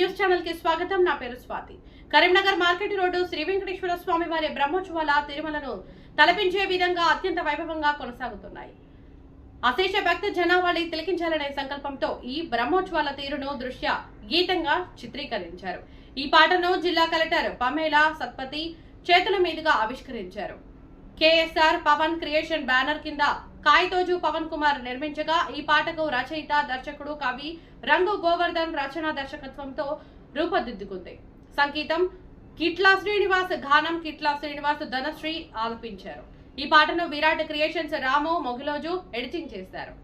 ఛానల్కి స్వాగతం. నా పేరు స్వాతి. కరీంనగర్ మార్కెట్ రోడ్డు శ్రీ వెంకటేశ్వర స్వామి వారి బ్రహ్మోత్సవాల తిరుమలను తలపించే విధంగా అత్యంత వైభవంగా కొనసాగుతున్నాయి. అశేష భక్త జనావళి తిలకించాలనే సంకల్పంతో ఈ బ్రహ్మోత్సవాల తీరును దృశ్య గీతంగా చిత్రీకరించారు. ఈ పాటను జిల్లా కలెక్టర్ పమేలా సత్పతి చేతుల మీదుగా ఆవిష్కరించారు. కేఎస్ఆర్ పవన్ క్రియేషన్ బ్యానర్ కింద కాయితోజు పవన్ కుమార్ నిర్మించగా ఈ పాటకు రచయిత దర్శకుడు కవి రంగు గోవర్ధన్ రచన దర్శకత్వంతో రూపుదిద్దుకుంది సంగీతం కిట్లా శ్రీనివాస్ గానం కిట్లా శ్రీనివాస్ ధనశ్రీ ఆలపించారు. ఈ పాటను విరాట్ క్రియేషన్స్ రాము మొగిలోజు ఎడిటింగ్ చేశారు.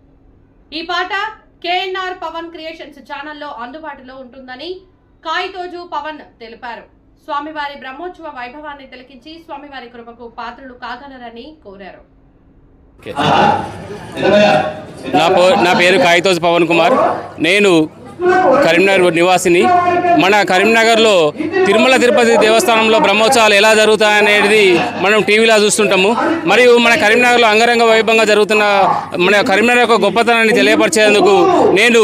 ఈ పాట కేఎన్ఆర్ పవన్ క్రియేషన్స్ ఛానల్లో అందుబాటులో ఉంటుందని కాయితోజు పవన్ తెలిపారు. స్వామివారి బ్రహ్మోత్సవ వైభవాన్ని తిలకించి స్వామివారి కృపకు పాత్రలు కాగలరని కోరారు. నా నా పేరు కాగితోజ్ పవన్ కుమార్. నేను కరీంనగర్ నివాసిని. మన కరీంనగర్లో తిరుమల తిరుపతి దేవస్థానంలో బ్రహ్మోత్సవాలు ఎలా జరుగుతాయనేది మనం టీవీలో చూస్తుంటాము. మరియు మన కరీంనగర్లో అంగరంగ వైభవంగా జరుగుతున్న మన కరీంనగర్ యొక్క గొప్పతనాన్ని తెలియపరిచేందుకు నేను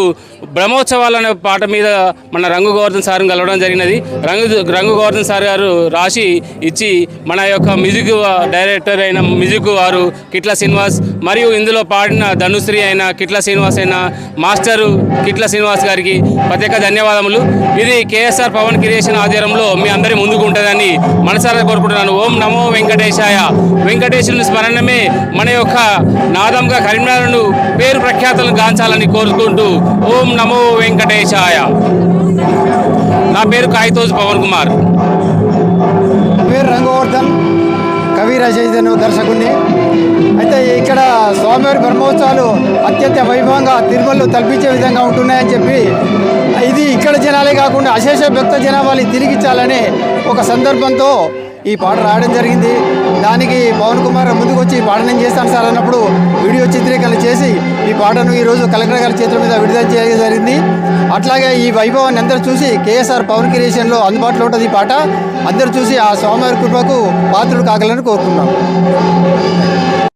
బ్రహ్మోత్సవాలు అనే పాట మీద మన రంగు గోవర్ధన్ సార్ని కలవడం జరిగినది. రంగు రంగు గోవర్ధన్ సార్ గారు రాసి ఇచ్చి మన యొక్క మ్యూజిక్ డైరెక్టర్ అయిన మ్యూజిక్ వారు కిట్ల శ్రీనివాస్ మరియు ఇందులో పాడిన ధనుశ్రీ అయిన కిట్ల శ్రీనివాస్ అయిన మాస్టరు కిట్ల శ్రీనివాస్ గారికి ప్రత్యేక ధన్యవాదములు. ఇది కేఎస్ఆర్ పవన్ క్రియేషన్ ఆధ్వర్యంలో మీ అందరి ముందుకు ఉంటుందని మనసారా కోరుకుంటున్నాను. ఓం నమో వెంకటేశాయ. వెంకటేశ్వరుని స్మరణమే మన యొక్క నాదంగా కరీంనగర్ను పేరు ప్రఖ్యాతలను గాంచాలని కోరుకుంటూ ఓం నమో వెంకటేశాయ. నా పేరు కాయితోజ్ పవన్ కుమార్. పేరు రంగవర్ధన్ కవి రచయితను దర్శకుడిని అయితే ఇక్కడ స్వామివారి బ్రహ్మోత్సవాలు అత్యంత వైభవంగా తిరుమలలో తలపించే విధంగా ఉంటున్నాయని చెప్పి ఇది ఇక్కడ జనాలే కాకుండా అశేష భక్త జనాభాని తిరిగిచ్చాలనే ఒక సందర్భంతో ఈ పాట రాయడం జరిగింది. దానికి పవన్ కుమార్ ముందుకు వచ్చి పాడనం పాట నేను చేస్తాను సార్ అన్నప్పుడు వీడియో చిత్రీకరణ పాటను ఈరోజు కలెక్టర్ గారి చేతుల మీద విడుదల చేయడం జరిగింది. అట్లాగే ఈ వైభవాన్ని అందరూ చూసి కేఎస్ఆర్ పవన్ క్రియేషన్లో అందుబాటులో ఉంటుంది ఈ పాట. అందరూ చూసి ఆ స్వామివారి కృపకు పాత్రుడు కాగలని కోరుకున్నాం